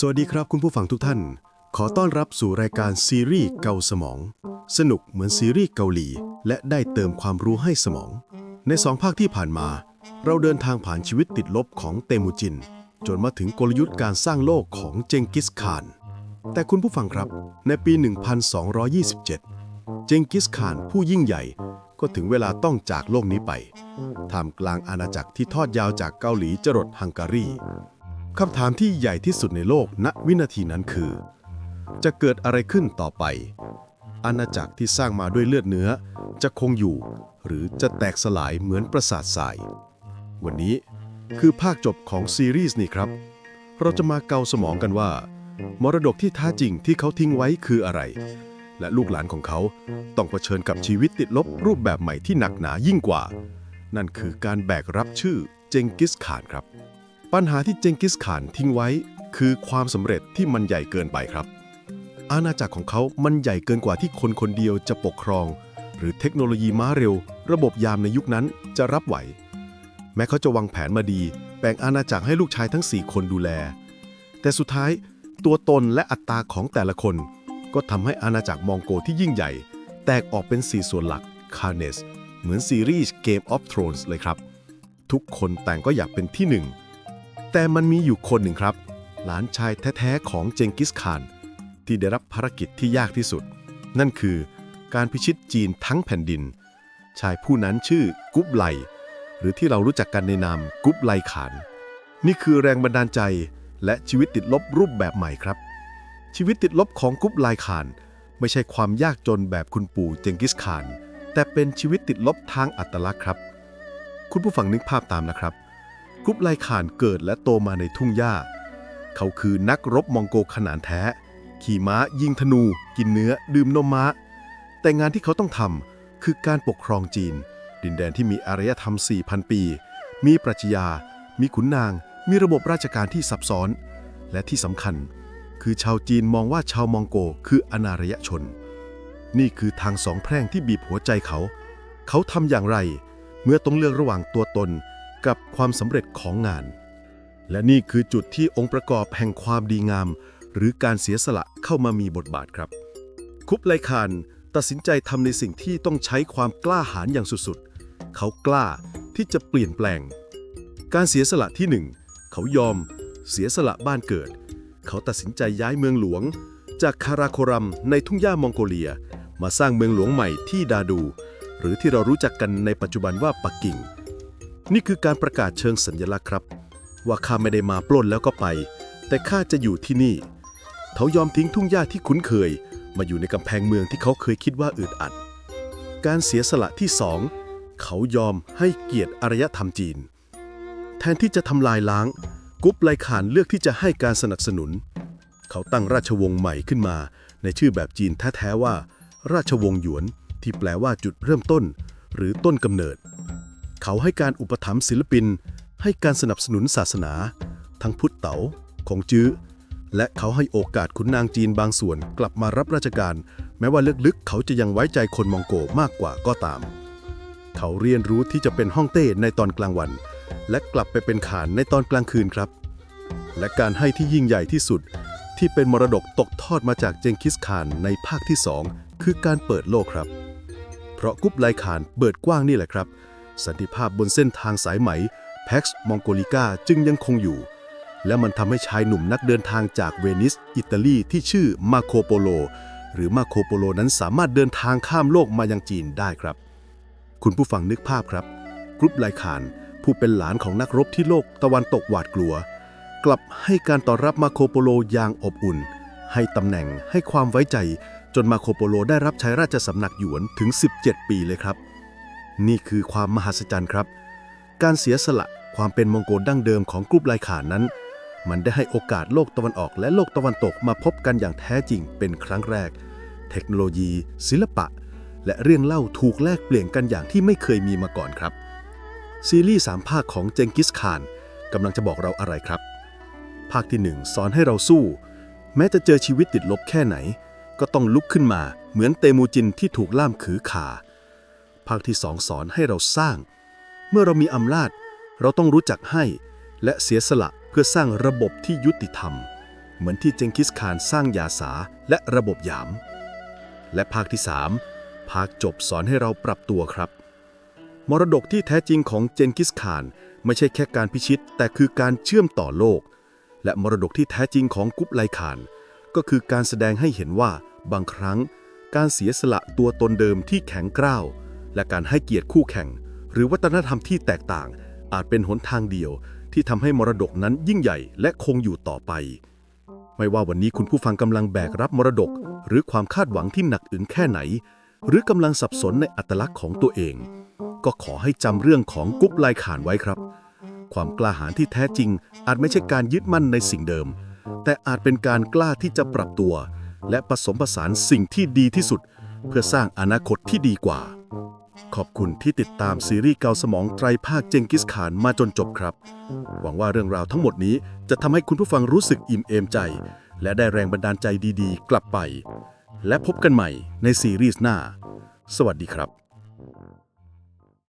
สวัสดีครับคุณผู้ฟังทุกท่าน ขอต้อนรับสู่รายการซีรีส์เกาสมอง สนุกเหมือนซีรีส์เกาหลี และได้เติมความรู้ให้สมอง ในสองภาคที่ผ่านมา เราเดินทางผ่านชีวิตติดลบของเตมูจิน จนมาถึงกลยุทธ์การสร้างโลกของเจงกิสข่าน แต่คุณผู้ฟังครับในปี 1227 เจงกิสข่านผู้ยิ่งใหญ่ก็ถึงเวลาต้องจากโลกนี้ไปท่ามกลางอาณาจักรที่ทอดยาวจากเกาหลีจรดฮังการี คำถามที่ใหญ่ที่สุดในโลกณวินาทีนั้นคือ จะเกิดอะไรขึ้นต่อไป อาณาจักรที่สร้างมาด้วยเลือดเนื้อ จะคงอยู่ หรือจะแตกสลายเหมือนประสาททราย วันนี้คือภาคจบของซีรีส์นี้ครับ เราจะมาเกาสมองกันว่า มรดกที่แท้จริงที่เขาทิ้งไว้คืออะไร และลูกหลานของเขาต้องเผชิญกับชีวิตติดลบรูปแบบใหม่ที่หนักหนายิ่งกว่า นั่นคือการแบกรับชื่อเจงกิสข่านครับ ปัญหาที่เจงกิสข่านทิ้งไว้ คือความสำเร็จที่มันใหญ่เกินไปครับ อาณาจักรของเขามันใหญ่เกินกว่าที่คนคนเดียวจะปกครอง หรือเทคโนโลยีม้าเร็ว ระบบยามในยุคนั้นจะรับไหว แม้เขาจะวางแผนมาดีแบ่งอาณาจักรให้ลูกชายทั้ง 4 คนดูแล แต่สุดท้ายตัวตนและอัตราของแต่ละคน ก็ทำให้อาณาจักรมองโกที่ยิ่งใหญ่ แตกออกเป็น 4 ส่วนหลักคาร์เนสเหมือนซีรีส์ Game of Thrones เลยครับ ทุกคนแต่งก็อยากเป็นที่หนึ่ง แต่มันมีอยู่คนหนึ่งครับ หลานชายแท้ๆของเจงกิสข่าน ที่ได้รับภารกิจที่ยากที่สุด นั่นคือการพิชิตจีนทั้งแผ่นดิน ชายผู้นั้นชื่อกุ๊บไล หรือที่เรารู้จักกันในนามกุ๊บไลขาน นี่คือแรงบันดาลใจและชีวิตติดลบรูปแบบใหม่ครับ ชีวิตติดลบของกุ๊บไลขาน ไม่ใช่ความยากจนแบบคุณปู่เจงกิสข่าน แต่เป็นชีวิตติดลบทางอัตลักษณ์ครับ คุณผู้ฟังนึกภาพตามนะครับ กรุ๊ปไลขานเกิดและโตมาในทุ่งหญ้า เขาคือนักรบมองโกขนานแท้ ขี่ม้ายิงธนู กินเนื้อ ดื่มนมม้า แต่งานที่เขาต้องทำคือการปกครองจีน ดินแดนที่มีอารยธรรม 4,000 ปี มีปรัชญา มีขุนนาง มีระบบราชการที่ซับซ้อน และที่สำคัญ คือชาวจีนมองว่าชาวมองโกคืออนารยชน นี่คือทางสองแพร่งที่บีบหัวใจเขา เขาทำอย่างไร เมื่อต้องเลือกระหว่างตัวตน กับความสำเร็จของงาน และนี่คือจุดที่องค์ประกอบแห่งความดีงาม หรือการเสียสละเข้ามามีบทบาทครับ คุปไลคานตัดสินใจทำในสิ่งที่ต้องใช้ความกล้าหาญอย่างสุดๆ เขากล้าที่จะเปลี่ยนแปลง การเสียสละที่หนึ่งเขายอมเสียสละบ้านเกิด เขาตัดสินใจย้ายเมืองหลวง จากคาราโครัมในทุ่งหญ้ามองโกเลีย มาสร้างเมืองหลวงใหม่ที่ดาดู หรือที่เรารู้จักกันในปัจจุบันว่าปักกิ่ง นี่คือการประกาศเชิงสัญลักษณ์ครับ ว่าข้าไม่ได้มาปล้นแล้วก็ไป แต่ข้าจะอยู่ที่นี่ เขายอมทิ้งทุ่งหญ้าที่คุ้นเคย มาอยู่ในกำแพงเมืองที่เขาเคยคิดว่าอึดอัด การเสียสละที่สองเขายอมให้เกียรติอารยธรรมจีน แทนที่จะทำลายล้าง กุ๊บไลขานเลือกที่จะให้การสนับสนุน เขาตั้งราชวงศ์ใหม่ขึ้นมา ในชื่อแบบจีนแท้ๆว่า ราชวงศ์หยวนที่แปลว่าจุดเริ่มต้น หรือต้นกำเนิด เขาให้การอุปถัมภ์ศิลปิน ให้การสนับสนุนศาสนา ทั้งพุทธเต๋าของจื้อ และเขาให้โอกาสขุนนางจีนบางส่วนกลับมารับราชการ แม้ว่าลึกๆ เขาจะยังไว้ใจคนมองโกมากกว่าก็ตาม เขาเรียนรู้ที่จะเป็นฮ่องเต้ในตอนกลางวัน และกลับไปเป็นขานในตอนกลางคืนครับ และการให้ที่ยิ่งใหญ่ที่สุดที่เป็นมรดกตกทอดมาจากเจงคิสขานในภาคที่สองคือการเปิดโลกครับ เพราะกุ๊บไลขานเปิดกว้างนี่แหละครับ สันติภาพบนเส้นทางสายไหมแพ็กซ์มองโกลิกาจึงยังคงอยู่ และมันทำให้ชายหนุ่มนักเดินทางจากเวนิส อิตาลีที่ชื่อมาโคโปโล หรือมาโคโปโลนั้นสามารถเดินทางข้ามโลกมายังจีนได้ครับ คุณผู้ฟังนึกภาพครับ กรุ๊ปไลคาน ผู้เป็นหลานของนักรบที่โลกตะวันตกหวาดกลัว กลับให้การต้อนรับมาโคโปโลอย่างอบอุ่น ให้ตำแหน่งให้ความไว้ใจ จนมาโคโปโลได้รับใช้ราชสำนักหยวนถึง 17 ปีเลยครับ นี่คือความมหัศจรรย์ครับ การเสียสละความเป็นมองโกลดั้งเดิมของกรุ๊ปไลขานั้น มันได้ให้โอกาสโลกตะวันออกและโลกตะวันตกมาพบกันอย่างแท้จริงเป็นครั้งแรก เทคโนโลยี ศิลปะ และเรื่องเล่าถูกแลกเปลี่ยนกันอย่างที่ไม่เคยมีมาก่อนครับ ซีรีส์สามภาคของเจงกิสขานกำลังจะบอกเราอะไรครับ ภาคที่หนึ่งสอนให้เราสู้ แม้จะเจอชีวิตติดลบแค่ไหน ก็ต้องลุกขึ้นมาเหมือนเตมูจินที่ถูกล่ามขือขา ภาคที่สองสอนให้เราสร้าง เมื่อเรามีอำนาจ เราต้องรู้จักให้ และเสียสละเพื่อสร้างระบบที่ยุติธรรม เหมือนที่เจงกิสข่านสร้างยาสาและระบบหยาม และภาคที่3ภาคจบสอนให้เราปรับตัวครับ มรดกที่แท้จริงของเจนกิสข่านไม่ใช่แค่การพิชิต แต่คือการเชื่อมต่อโลก และมรดกที่แท้จริงของกุ๊บไลข่าน ก็คือการแสดงให้เห็นว่าบางครั้ง การเสียสละตัวตนเดิมที่แข็งกร้าว และการให้เกียรติคู่แข่ง หรือวัฒนธรรมที่แตกต่าง อาจเป็นหนทางเดียวที่ทำให้มรดกนั้นยิ่งใหญ่และคงอยู่ต่อไป ไม่ว่าวันนี้คุณผู้ฟังกำลังแบกรับมรดก หรือความคาดหวังที่หนักอึนแค่ไหน หรือกำลังสับสนในอัตลักษณ์ของตัวเอง ก็ขอให้จำเรื่องของกุ๊บลายขานไว้ครับ ความกล้าหาญที่แท้จริง อาจไม่ใช่การยึดมั่นในสิ่งเดิม แต่อาจเป็นการกล้าที่จะปรับตัว และผสมผสานสิ่งที่ดีที่สุด เพื่อสร้างอนาคตที่ดีกว่า ขอบคุณที่ติดตามซีรีส์เกาสมองไตรภาคเจงกิสขานมาจนจบครับ หวังว่าเรื่องราวทั้งหมดนี้จะทำให้คุณผู้ฟังรู้สึกอิ่มเอมใจ และได้แรงบันดาลใจดีๆ กลับไป และพบกันใหม่ในซีรีส์หน้า สวัสดีครับ